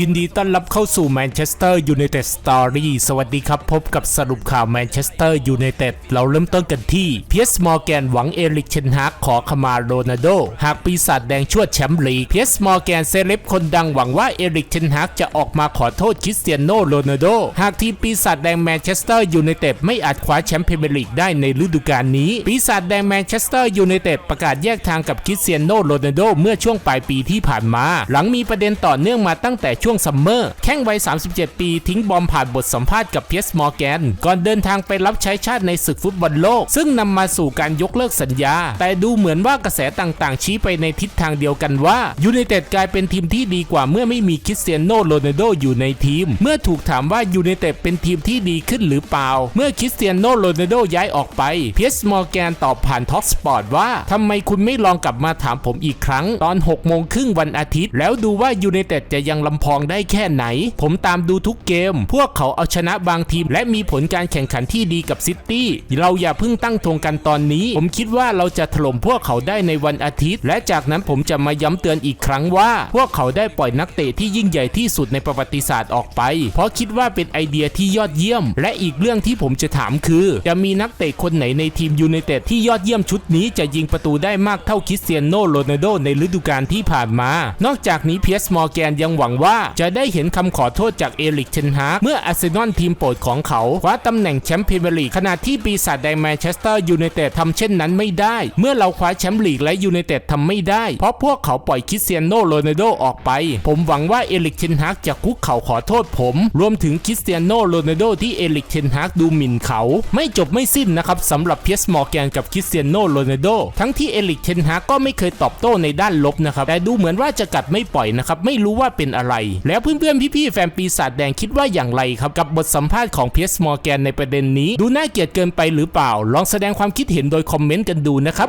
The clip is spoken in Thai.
ยินดีต้อนรับเข้าสู่แมนเชสเตอร์ยูไนเต็ดสตอรี่สวัสดีครับพบกับสรุปข่าวแมนเชสเตอร์ยูไนเต็ดเราเริ่มต้นกันที่เพียสมอร์แกนหวังเอริกเชนฮากขอขมาโรนัลโด หากปีศาจแดงชวดแชมป์ลีกเพียสมอร์แกนเซเลบคนดังหวังว่าเอริกเชนฮากจะออกมาขอโทษคริสเตียโนโรนัลโด หากทีมปีศาจแดงแมนเชสเตอร์ยูไนเต็ดไม่อาจคว้าแชมป์พรีเมียร์ลีกได้ในฤดูกาลนี้ ปีศาจแดงแมนเชสเตอร์ยูไนเต็ดประกาศแยกทางกับคริสเตียโนโรนัลโดเมื่อช่วงปลายปีที่ผ่านมา หลังมีประเด็นต่อเนื่องมาตั้งแต่ช่วงซัมเมอร์ แข้งวัย 37 ปีทิ้งบอมผ่านบทสัมภาษณ์กับเพียสมอร์แกน ก่อนเดินทางไปรับใช้ชาติในศึกฟุตบอลโลก ซึ่งนำมาสู่การยกเลิกสัญญา แต่ดูเหมือนว่ากระแสต่างๆ ชี้ไปในทิศทางเดียวกันว่ายูไนเต็ดกลายเป็นทีมที่ดีกว่าเมื่อไม่มีคริสเตียโนโรนัลโดอยู่ในทีม เมื่อถูกถามว่ายูไนเต็ดเป็นทีมที่ดีขึ้นหรือเปล่า เมื่อคริสเตียโนโรนัลโดย้ายออกไปเพียสมอร์แกนตอบผ่านท็อกสปอร์ตว่าทำไมคุณไม่ลองกลับมาถามผมอีกครั้ง ตอน6โมงครึ่งวันอาทิตย์ แล้วดูว่ายูไนเต็ดจะยังลำพองได้แค่ไหน ผมตามดูทุกเกม พวกเขาเอาชนะบางทีม และมีผลการแข่งขันที่ดีกับซิตี้เราอย่าเพิ่งตั้งธงกันตอนนี้ ผมคิดว่าเราจะถล่มพวกเขาได้ในวันอาทิตย์ และจากนั้นผมจะมาย้ำเตือนอีกครั้งว่า พวกเขาได้ปล่อยนักเตะที่ยิ่งใหญ่ที่สุดในประวัติศาสตร์ออกไป เพราะคิดว่าเป็นไอเดียที่ยอดเยี่ยม และอีกเรื่องที่ผมจะถามคือ จะมีนักเตะคนไหนในทีมยูไนเต็ดที่ยอดเยี่ยมชุดนี้จะยิงประตูได้มากเท่าคริสเตียโนโรนัลโดในฤดูกาลที่ผ่านมา นอกจากนี้เพียสมอร์แกนยังหวังว่าจะได้เห็นคำขอโทษจากเอริกเชนฮาเมื่ออาร์เซนอลทีมโปรดของเขาคว้าตำแหน่งแชมป์พรีเมียร์ลีกขณะที่ปีศาจแดงแมนเชสเตอร์ยูไนเต็ดทำเช่นนั้นไม่ได้ เมื่อเราคว้าแชมป์ลีกและยูไนเต็ดทำไม่ได้ เพราะพวกเขาปล่อยคริสเตียโนโรนัลโดออกไป ผมหวังว่าเอริกเชนฮากจะคุกเข่าขอโทษผม รวมถึงคริสเตียโนโรนัลโดที่เอริกเชนฮากดูหมิ่นเขา ไม่จบไม่สิ้นนะครับสำหรับเพียสมอร์แกนกับคริสเตียโนโรนัลโดทั้งที่เอริกเชนฮากก็ไม่เคยตอบโต้ในด้านลบนะครับแต่ดูเหมือนว่าจะกัดไม่ปล่อยนะครับไม่รู้ว่าเป็นอะไรแล้วเพื่อนๆพี่ๆแฟนปีศาจแดงคิดว่าอย่างไรครับ กับบทสัมภาษณ์ของเพียสมอร์แกนในประเด็นนี้ ดูน่าเกลียดเกินไปหรือเปล่า ลองแสดงความคิดเห็นโดยคอมเมนต์กันดูนะครับ